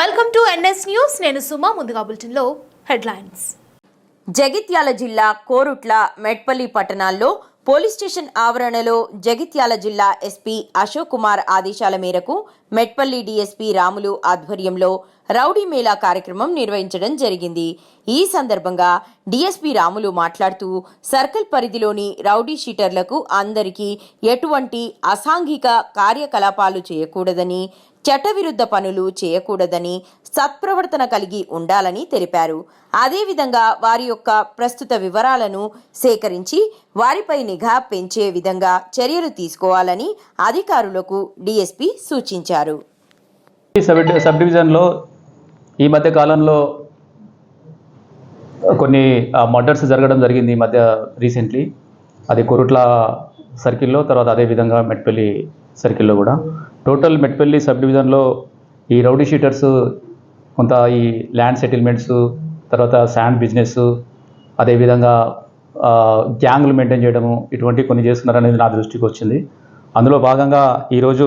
Welcome to NS news నేను సుమా ముందుగా బులెటిన్లో హెడ్లైన్స్ జగిత్యాల జిల్లా కోరుట్ల మెట్పల్లి పట్టణాల్లో పోలీస్ స్టేషన్ ఆవరణలో జగిత్యాల జిల్లా ఎస్పీ అశోక్ కుమార్ ఆదేశాల మేరకు మెట్పల్లి డీఎస్పీ రాములు ఆధ్వర్యంలో రౌడీ మేళా కార్యక్రమం నిర్వహించడం జరిగింది. ఈ సందర్భంగా డీఎస్పీ రాములు మాట్లాడుతూ సర్కిల్ పరిధిలోని రౌడీ షీటర్లకు అందరికీ ఎటువంటి అసాంఘిక కార్యకలాపాలు చేయకూడదని చట్టవిరుద్ధ పనులు చేయకూడదని సత్ప్రవర్తన కలిగి ఉండాలని తెలిపారు. అదేవిధంగా వారి యొక్క ప్రస్తుత వివరాలను సేకరించి వారిపై నిఘా పెంచే విధంగా చర్యలు తీసుకోవాలని అధికారులకు డిఎస్పి సూచించారు. సబ్ డివిజన్లో ఈ మధ్య కాలంలో కొన్ని మర్డర్స్ జరగడం జరిగింది ఈ మధ్య రీసెంట్లీ. అది కొరుట్ల సర్కిల్లో తర్వాత అదేవిధంగా మెట్పల్లి సర్కిల్లో కూడా. టోటల్ మెట్పల్లి సబ్ డివిజన్లో ఈ రౌడీ షీటర్స్ కొంత ఈ ల్యాండ్ సెటిల్మెంట్స్ తర్వాత శాండ్ బిజినెస్ అదేవిధంగా గ్యాంగులు గ్యాంగ్లు మెయింటైన్ చేయడము ఇటువంటి కొన్ని చేస్తున్నారనేది నా దృష్టికి వచ్చింది. అందులో భాగంగా ఈరోజు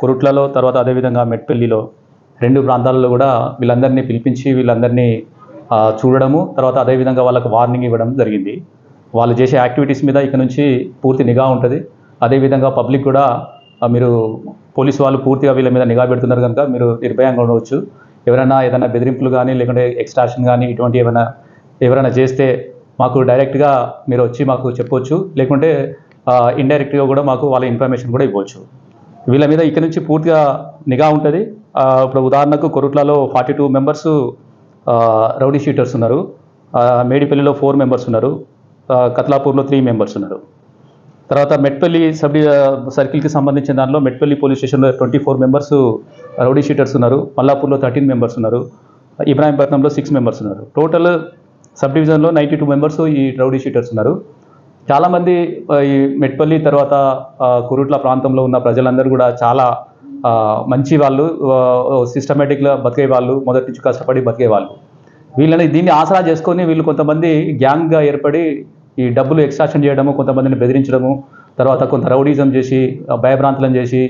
కురుట్లలో తర్వాత అదేవిధంగా మెట్పల్లిలో రెండు ప్రాంతాలలో కూడా వీళ్ళందరినీ పిలిపించి వీళ్ళందరినీ చూడడము తర్వాత అదేవిధంగా వాళ్ళకు వార్నింగ్ ఇవ్వడం జరిగింది. వాళ్ళు చేసే యాక్టివిటీస్ మీద ఇక నుంచి పూర్తి నిఘా ఉంటుంది. అదేవిధంగా పబ్లిక్ కూడా మీరు పోలీసు వాళ్ళు పూర్తిగా వీళ్ళ మీద నిఘా పెడుతున్నారు కనుక మీరు నిర్భయంగా ఉండవచ్చు. ఎవరైనా ఏదైనా బెదిరింపులు కానీ లేకుంటే ఎక్స్ట్రాషన్ కానీ ఇటువంటి ఏమైనా ఎవరైనా చేస్తే మాకు డైరెక్ట్గా మీరు వచ్చి మాకు చెప్పొచ్చు. లేకుంటే ఇండైరెక్ట్గా కూడా మాకు వాళ్ళ ఇన్ఫర్మేషన్ కూడా ఇవ్వచ్చు. వీళ్ళ మీద ఇక్కడ నుంచి పూర్తిగా నిఘా ఉంటుంది. ఇప్పుడు ఉదాహరణకు కొరుట్లలో forty two members rowdy sheeters ఉన్నారు. మేడిపల్లిలో ఫోర్ మెంబర్స్ ఉన్నారు. కత్లాపూర్లో త్రీ మెంబర్స్ ఉన్నారు. తర్వాత మెట్పల్లి సబ్ సర్కిల్కి సంబంధించిన దానిలో మెట్పల్లి పోలీస్ స్టేషన్లో twenty four members rowdy sheeters ఉన్నారు. మల్లాపూర్లో థర్టీన్ మెంబర్స్ ఉన్నారు. ఇబ్రాహీంపట్నంలో సిక్స్ మెంబర్స్ ఉన్నారు. టోటల్ సబ్ డివిజన్లో నైంటీ టూ మెంబర్స్ ఈ రౌడీ షీటర్స్ ఉన్నారు. చాలామంది ఈ మెట్పల్లి తర్వాత కురుట్ల ప్రాంతంలో ఉన్న ప్రజలందరూ కూడా చాలా మంచి వాళ్ళు సిస్టమేటిక్గా బతికే వాళ్ళు మొదటి నుంచి కష్టపడి బతికే వాళ్ళు. వీళ్ళని దీన్ని ఆసరా చేసుకొని వీళ్ళు కొంతమంది గ్యాంగ్గా ఏర్పడి ఈ డబ్బులు ఎక్స్ట్రాక్షన్ చేయడము కొంతమందిని బెదిరించడము తర్వాత కొంత రౌడీజం చేసి భయభ్రాంతులను చేసి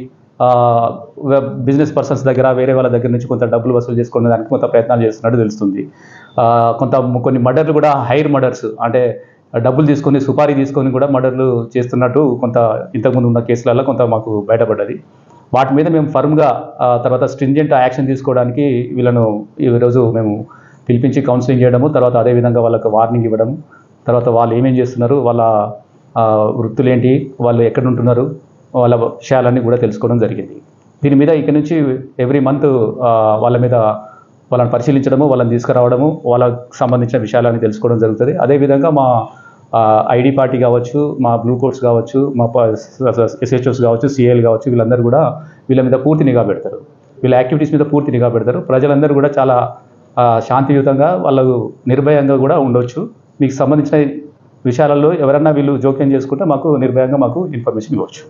బిజినెస్ పర్సన్స్ దగ్గర వేరే వాళ్ళ దగ్గర నుంచి కొంత డబ్బులు వసూలు చేసుకునే దానికి కొంత ప్రయత్నాలు చేస్తున్నట్టు తెలుస్తుంది. కొంత కొన్ని మర్డర్లు కూడా హైర్ మర్డర్స్ అంటే డబ్బులు తీసుకొని సుపారీ తీసుకొని కూడా మర్డర్లు చేస్తున్నట్టు కొంత ఇంతకుముందు ఉన్న కేసులలో కొంత మాకు బయటపడ్డది. వాటి మీద మేము ఫర్మ్గా తర్వాత స్ట్రింజెంట్ యాక్షన్ తీసుకోవడానికి వీళ్ళను ఈరోజు మేము పిలిపించి కౌన్సిలింగ్ చేయడము తర్వాత అదేవిధంగా వాళ్ళకు వార్నింగ్ ఇవ్వడము తర్వాత వాళ్ళు ఏమేం చేస్తున్నారు వాళ్ళ వృత్తులు వృత్తులేంటి వాళ్ళు ఎక్కడ ఉంటున్నారు వాళ్ళ విషయాలన్నీ కూడా తెలుసుకోవడం జరిగింది. దీని మీద ఇక నుంచి ఎవ్రీ మంత్ వాళ్ళ మీద వాళ్ళని పరిశీలించడము వాళ్ళని తీసుకురావడము వాళ్ళకు సంబంధించిన విషయాలన్నీ తెలుసుకోవడం జరుగుతుంది. అదేవిధంగా మా ఐడి పార్టీ కావచ్చు మా బ్లూ కోట్స్ కావచ్చు మా ఎస్హెచ్ఓస్ కావచ్చు సిఏలు కావచ్చు వీళ్ళందరూ కూడా వీళ్ళ మీద పూర్తి నిఘా పెడతారు. వీళ్ళ యాక్టివిటీస్ మీద పూర్తి నిఘా పెడతారు. ప్రజలందరూ కూడా చాలా శాంతియుతంగా వాళ్ళు నిర్భయంగా కూడా ఉండొచ్చు. మీకు సంబంధించిన విషయాలలో ఎవరన్నా వీళ్ళు జోక్యం చేసుకుంటే మాకు నిర్భయంగా మాకు ఇన్ఫర్మేషన్ ఇవ్వచ్చు.